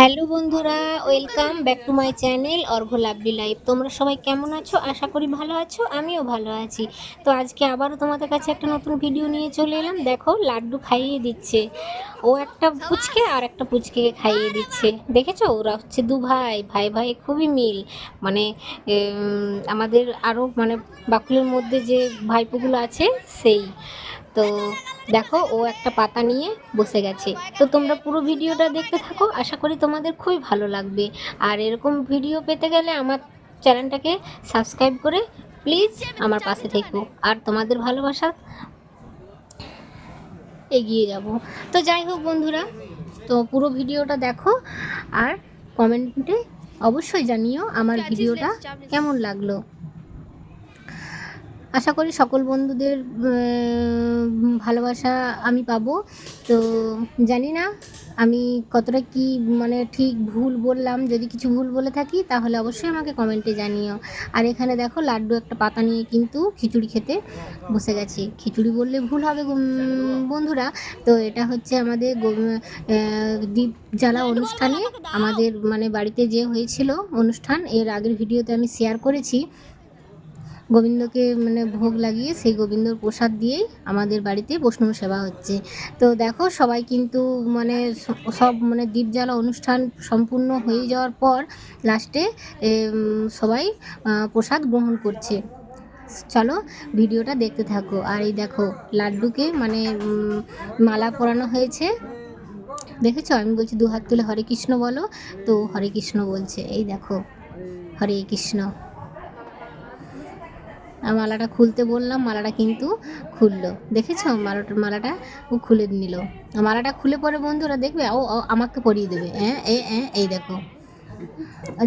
Hello বন্ধুরা, welcome back to my channel Argha lovely life. তোমরা সবাই কেমন আছো? আশা করি ভালো আছো, আমিও ভালো আছি। তো আজকে আবারও তোমাদের কাছে একটা নতুন ভিডিও নিয়ে চলে এলাম। দেখো, লাড্ডু খাইয়ে দিচ্ছে। ও একটা পুচকে আর একটা পুচকেকে খাইয়ে দিচ্ছে। দেখেছ? ওরা হচ্ছে দু ভাই ভাই ভাই খুবই মিল। মানে আমাদের আরও মানে বাকুলের মধ্যে যে ভাইপোগুলো আছে, সেই। তো দেখো ও একটা পাতা নিয়ে বসে গেছে। তো তোমরা পুরো ভিডিওটা দেখতে থাকো আশা করি তোমাদের খুবই ভালো লাগবে। আর এরকম ভিডিও পেতে গেলে আমার চ্যানেলটাকে সাবস্ক্রাইব করে প্লিজ আমার পাশে থেকো। আর তোমাদের ভালোবাসা এগিয়ে যাব। তো যাই হোক বন্ধুরা তো পুরো ভিডিওটা দেখো আর কমেন্টে অবশ্যই জানিও আমার ভিডিওটা কেমন লাগল। আশা করি সকল বন্ধুদের ভালোবাসা আমি পাবো। তো জানি না, আমি কতটা কি মানে ঠিক ভুল বললাম। যদি কিছু ভুল বলে থাকি, তাহলে অবশ্যই আমাকে কমেন্টে জানিও। আর এখানে দেখো, লাড্ডু একটা পাতা নিয়ে কিন্তু খিচুড়ি খেতে বসে গেছে। খিচুড়ি বললে ভুল হবে বন্ধুরা। তো এটা হচ্ছে আমাদের দ্বীপ জ্বালা অনুষ্ঠানে। আমাদের মানে বাড়িতে যে হয়েছিল অনুষ্ঠান, এর আগের ভিডিওতে আমি শেয়ার করেছি। গোবিন্দকে মানে ভোগ লাগিয়ে সেই গোবিন্দর প্রসাদ দিয়েই আমাদের বাড়িতে বৈষ্ণব সেবা হচ্ছে। তো দেখো সবাই কিন্তু মানে সব মানে দীপ জ্বালা অনুষ্ঠান সম্পূর্ণ হয়ে যাওয়ার পর লাস্টে সবাই প্রসাদ গ্রহণ করছে। চলো ভিডিওটা দেখতে থাকো। আর এই দেখো লাড্ডুকে মানে মালা পরানো হয়েছে। দেখেছ? আমি বলছি দু হাত তুলে হরে কৃষ্ণ বলো, তো হরে কৃষ্ণ বলছে। এই দেখো, হরে কৃষ্ণ। মালাটা খুলতে বললাম, মালাটা কিন্তু খুললো। দেখেছ? মালাটা মালাটা ও খুলে নিল। মালাটা খুলে পরে বন্ধুরা দেখবে, ও আমাকে পরিয়ে দেবে। হ্যাঁ এ এ, এই দেখো।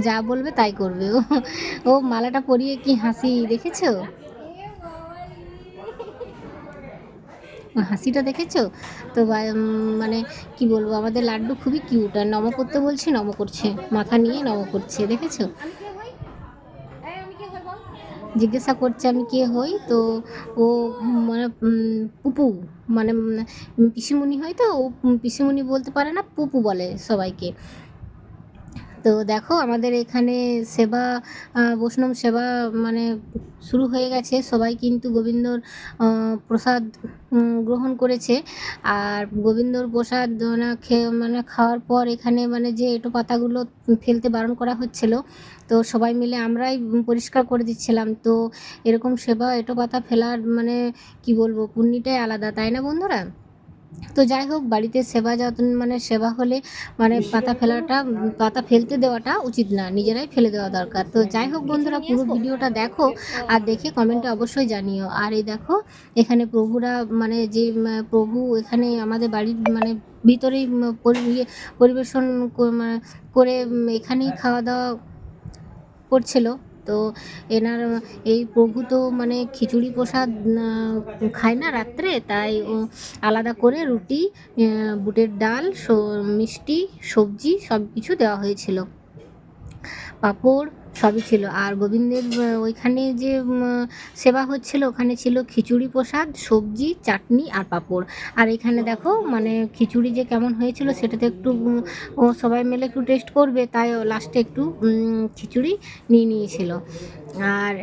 যা বলবে তাই করবে। ও ও মালাটা পরিয়ে কি হাসি দেখেছ? হাসিটা দেখেছ? তো মানে কি বলব, আমাদের লাড্ডু খুবই কিউট। আর নম করতে বলছি, নম করছে। মাথা নিয়ে নম করছে, দেখেছ? জিজ্ঞাসা করছে আমি কে হই, তো ও মানে পুপু মানে পিসিমুনি হয় তো, ও পিসিমুনি বলতে পারে না, পুপু বলে সবাইকে। তো দেখো আমাদের এখানে সেবা বৈষ্ণব সেবা মানে শুরু হয়ে গেছে। সবাই কিন্তু গোবিন্দর প্রসাদ গ্রহণ করেছে। আর গোবিন্দর প্রসাদ না খেয়ে মানে খাওয়ার পর এখানে মানে যে এঁটো পাতাগুলো ফেলতে বারণ করা হচ্ছিল, তো সবাই মিলে আমরাই পরিষ্কার করে দিচ্ছিলাম। তো এরকম সেবা, এঁটো পাতা ফেলার মানে কি বলব, পুণ্যিটাই আলাদা, তাই না বন্ধুরা? তো যাই হোক বাড়িতে সেবা যত্ন মানে সেবা হলে মানে পাতা ফেলাটা পাতা ফেলতে দেওয়াটা উচিত না নিজেরাই ফেলে দেওয়া দরকার। তো যাই হোক বন্ধুরা পুরো ভিডিওটা দেখো আর দেখে কমেন্টে অবশ্যই জানিও। আর এই দেখো এখানে প্রভুরা মানে যে প্রভু এখানে আমাদের বাড়ির মানে ভিতরেই ইয়ে পরিবেশন করে এখানেই খাওয়া দাওয়া করছিল। তো এনার এই প্রভু তো মানে খিচুড়ি প্রসাদ খায় না রাত্রে, তাই ও আলাদা করে রুটি বুটের ডাল মিষ্টি, সবজি সব কিছু দেওয়া হয়েছিল। পাঁপড় সবই ছিল। আর গোবিন্দের ওইখানে যে সেবা হচ্ছিল, ওখানে ছিল খিচুড়ি প্রসাদ, সবজি, চাটনি আর পাঁপড়। আর এখানে দেখো মানে খিচুড়ি যে কেমন হয়েছিল, সেটাতে একটু ও সবাই মিলে একটু টেস্ট করবে, তাই লাস্টে একটু খিচুড়ি নিয়ে নিয়েছিল। আর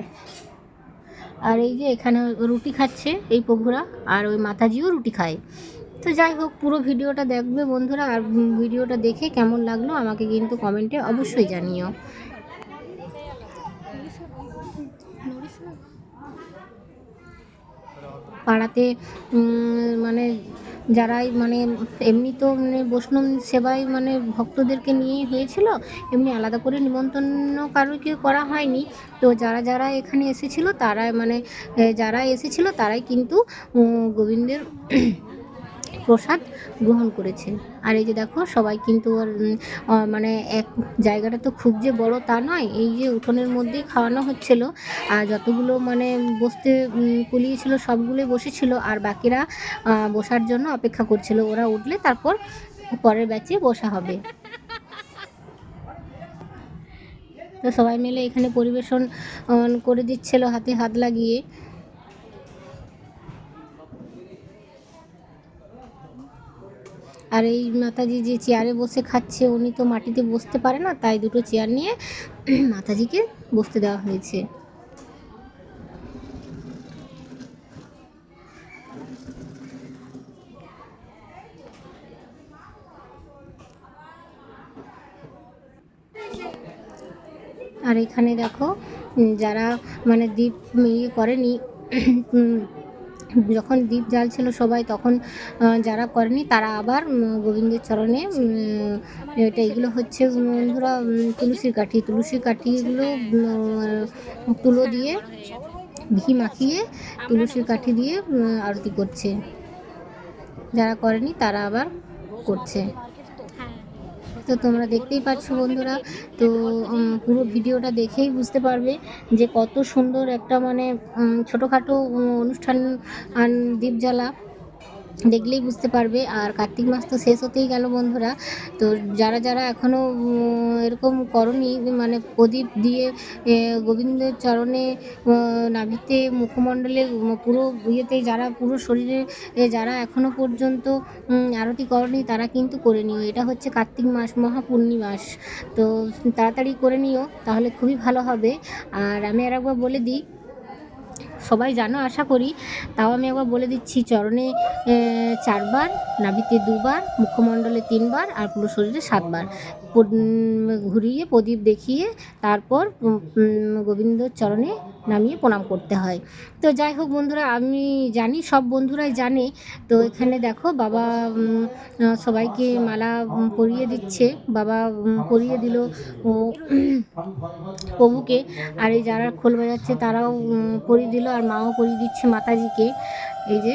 আর এই যে এখানে রুটি খাচ্ছে, এই প্রভুরা আর ওই মাতাজিও রুটি খায়। তো যাই হোক, পুরো ভিডিওটা দেখবে বন্ধুরা, আর ভিডিওটা দেখে কেমন লাগল আমাকে কিন্তু কমেন্টে অবশ্যই জানিও। পাড়াতে মানে যারাই মানে এমনি তো মানে বৈষ্ণব সেবায় মানে ভক্তদেরকে নিয়ে হয়েছিল, এমনি আলাদা করে নিমন্ত্রণ কারোকে করা হয়নি। তো যারা যারা এখানে এসেছিল তারাই মানে যারা এসেছিল তারাই কিন্তু গোবিন্দের প্রসাদ গ্রহণ করেছে। আর এই যে দেখো, সবাই কিন্তু মানে এক জায়গাটা তো খুব যে বড় তা নয়, এই যে উঠোনের মধ্যেই খাওয়ানো হচ্ছিল। আর যতগুলো মানে বসতে কুলিয়েছিল, সবগুলোই বসেছিল, আর বাকিরা বসার জন্য অপেক্ষা করছিল। ওরা উঠলে তারপর পরের ব্যাচে বসা হবে। তো সবাই মিলে এখানে পরিবেশন করে দিচ্ছিল, হাতে হাত লাগিয়ে। আর এই মাতাজি যে চেয়ারে বসে খাচ্ছে, উনি তো মাটিতে বসতে পারে না, তাই দুটো চেয়ার নিয়ে মাতাজিকে বসতে দেওয়া হয়েছে। আর এখানে দেখো যারা মানে দ্বীপ ইয়ে করেনি যখন দ্বীপ জ্বালছিল সবাই তখন যারা করেনি তারা আবার গোবিন্দের চরণে এটা এগুলো হচ্ছে ধরো তুলসীর কাঠি, তুলসীর কাঠিগুলো তুলো দিয়ে, ঘি মাখিয়ে তুলসীর কাঠি দিয়ে আরতি করছে। যারা করেনি তারা আবার করছে। তো তোমরা দেখতেই পাচ্ছ বন্ধুরা, তো পুরো ভিডিওটা দেখেই বুঝতে পারবে যে কত সুন্দর একটা মানে ছোটোখাটো অনুষ্ঠান দীপজ্বালা। দেখলেই বুঝতে পারবে। আর কার্তিক মাস তো শেষ হতেই গেল বন্ধুরা। তো যারা যারা এখনও এরকম করনি মানে প্রদীপ দিয়ে গোবিন্দের চরণে নাভিতে মুখমণ্ডলে পুরো ইয়েতে যারা, পুরো শরীরে যারা এখনও পর্যন্ত আরতি করনি, তারা কিন্তু করে নিও। এটা হচ্ছে কার্তিক মাস, মহাপূর্ণিমাস। তো তাড়াতাড়ি করে নিও, তাহলে খুবই ভালো হবে। আর আমি আর একবার বলে দিই সবাই জানো, আশা করি। তাও আমি একবার বলে দিচ্ছি, চরণে চারবার, নাভিতে দুবার, মুখমণ্ডলে তিনবার, আর পুরো শরীরে সাতবার। ঘুরিয়ে, প্রদীপ দেখিয়ে, তারপর গোবিন্দর চরণে নামিয়ে প্রণাম করতে হয়। তো যাই হোক বন্ধুরা, আমি জানি, সব বন্ধুরাই জানে। তো এখানে দেখো, বাবা সবাইকে মালা পরিয়ে দিচ্ছে। বাবা পরিয়ে দিল প্রভুকে। আর এই যারা খোল বাজাচ্ছে, তারাও পরিয়ে দিল। আর মাও পরিয়ে দিচ্ছে মাতাজিকে। এই যে।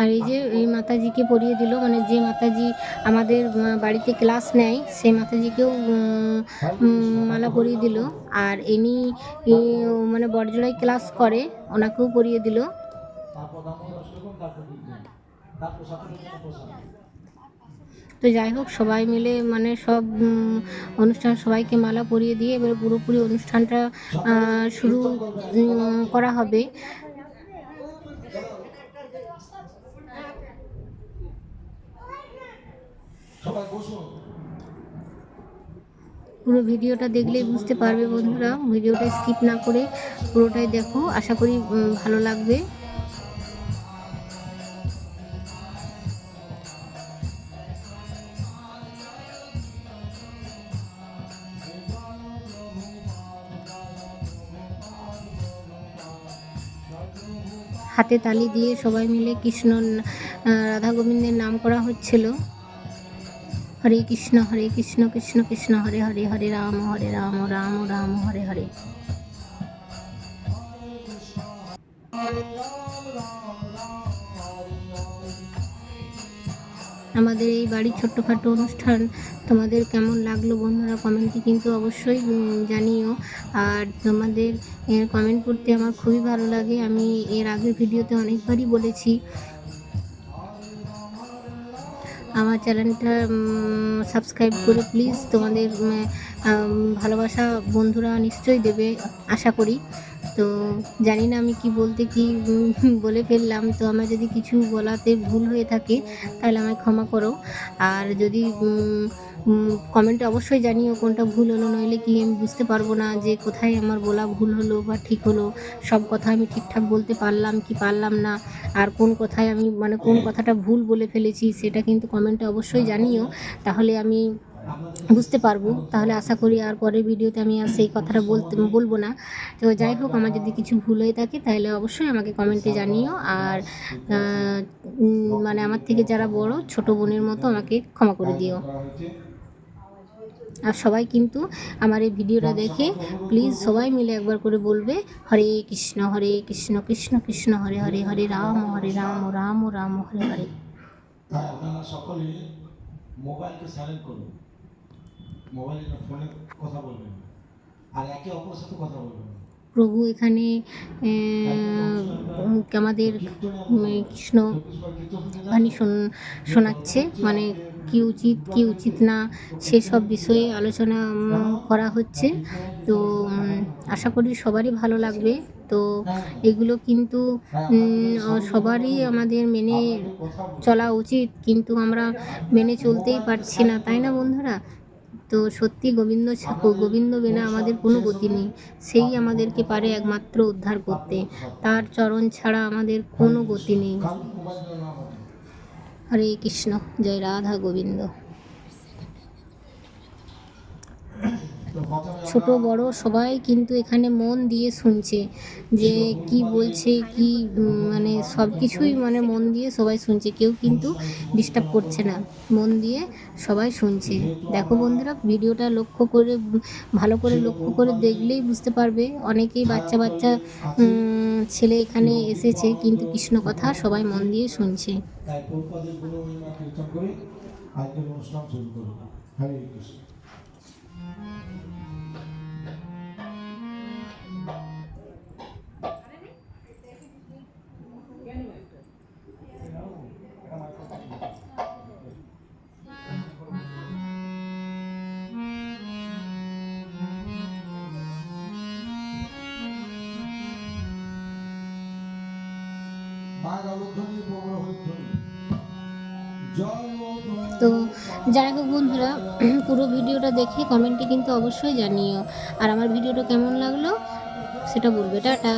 আর এই যে, এই মাতাজিকে পরিয়ে দিল। মানে যে মাতাজি আমাদের বাড়িতে ক্লাস নেয়, সেই মাতাজিকেও মালা পরিয়ে দিল। আর এমনি মানে বড়জোড়াই ক্লাস করে, ওনাকেও পরিয়ে দিল। তো যাই হোক, সবাই মিলে মানে সব অনুষ্ঠান সবাইকে মালা পরিয়ে দিয়ে এবার পুরোপুরি অনুষ্ঠানটা শুরু করা হবে। পুরো ভিডিওটা দেখলেই বুঝতে পারবে বন্ধুরা। ভিডিওটা স্কিপ না করে পুরোটাই দেখো। আশা করি ভালো লাগবে। হাতে তালি দিয়ে সবাই মিলে কৃষ্ণ রাধা গোবিন্দের নাম করা হচ্ছিল। হরে কৃষ্ণ হরে কৃষ্ণ কৃষ্ণ কৃষ্ণ, হরে হরে হরে রাম হরে রাম রাম রাম, হরে হরে। আমাদের এই বাড়ির ছোট্টখাটো অনুষ্ঠান তোমাদের কেমন লাগল বন্ধুরা কমেন্টে কিন্তু অবশ্যই জানিও। আর তোমাদের কমেন্ট করতে আমার খুবই ভালো লাগে। আমি এর আগের ভিডিওতে অনেকবারই বলেছি। আমার চ্যানেলটা সাবস্ক্রাইব করে প্লিজ তোমাদের ভালোবাসা বন্ধুরা নিশ্চয়ই দেবে, আশা করি। তো জানি না আমি কি বলতে কি বলে ফেললাম। তো আমার যদি কিছু বলাতে ভুল হয়ে থাকে, তাহলে আমায় ক্ষমা করো। আর যদি কমেন্টে অবশ্যই জানিও কোনটা ভুল হলো, নইলে কি আমি বুঝতে পারব না যে কোথায় আমার বলা ভুল হলো বা ঠিক হলো। সব কথা আমি ঠিকঠাক বলতে পারলাম কি পারলাম না? আর কোন কথায় আমি মানে কোন কথাটা ভুল বলে ফেলেছি, সেটা কিন্তু কমেন্টে অবশ্যই জানিও। তাহলে আমি বুঝতে পারব। তাহলে আশা করি আর পরের ভিডিওতে আমি আর সেই কথাটা বলতে, বলব না। তো যাই হোক, আমার যদি কিছু ভুল হয়ে থাকে, তাহলে অবশ্যই আমাকে কমেন্টে জানিও। আর মানে আমার থেকে যারা বড়, ছোট বোনের মতো আমাকে ক্ষমা করে দিও। আর সবাই কিন্তু আমার এই ভিডিওটা দেখে প্লিজ সবাই মিলে একবার করে বলবে, হরে কৃষ্ণ হরে কৃষ্ণ কৃষ্ণ কৃষ্ণ, হরে হরে হরে রাম হরে রাম রাম রাম, হরে হরে। আপনারা সকলে মোবাইলকে সাইলেন্ট করুন। মোবাইলে ফোনে কথা বলবেন না। আর একে অপরের সাথে কথা বলবেন প্রভু এখানে আমাদের কৃষ্ণ বাণী শোন- শোনাচ্ছে। মানে কি উচিত কি উচিত না সেসব বিষয়ে আলোচনা করা হচ্ছে। তো আশা করি সবারই ভালো লাগবে। তো এগুলো কিন্তু সবারই আমাদের মেনে চলা উচিত। কিন্তু আমরা মেনে চলতেই পারছি না তাই না বন্ধুরা? তো সত্যি গোবিন্দ ছা- গোবিন্দ বিনা আমাদের কোনো গতি নেই। সেই আমাদেরকে পারে একমাত্র উদ্ধার করতে। তার চরণ ছাড়া আমাদের কোনো গতি নেই। হরে কৃষ্ণ। জয় রাধা গোবিন্দ তো প্রথমে ছোট, বড় সবাই কিন্তু এখানে মন দিয়ে শুনছে যে কি বলছে, কি মানে সব কিছুই মানে মন দিয়ে সবাই শুনছে, কেউ কিন্তু ডিস্টার্ব করছে না, মন দিয়ে সবাই শুনছে। দেখো বন্ধুরা, ভিডিওটা লক্ষ্য করে, ভালো করে লক্ষ্য করে দেখলেই বুঝতে পারবে, অনেকেই বাচ্চা বাচ্চা ছেলে এখানে এসেছে, কিন্তু কৃষ্ণ কথা সবাই মন দিয়ে শুনছে। আজকের অনুষ্ঠান শুরু কৃষ্ণ। যাই হোক বন্ধুরা, পুরো ভিডিওটা দেখে কমেন্টে কিন্তু অবশ্যই জানিও। আর আমার ভিডিওটা কেমন লাগল, সেটা বলবে। টাটা।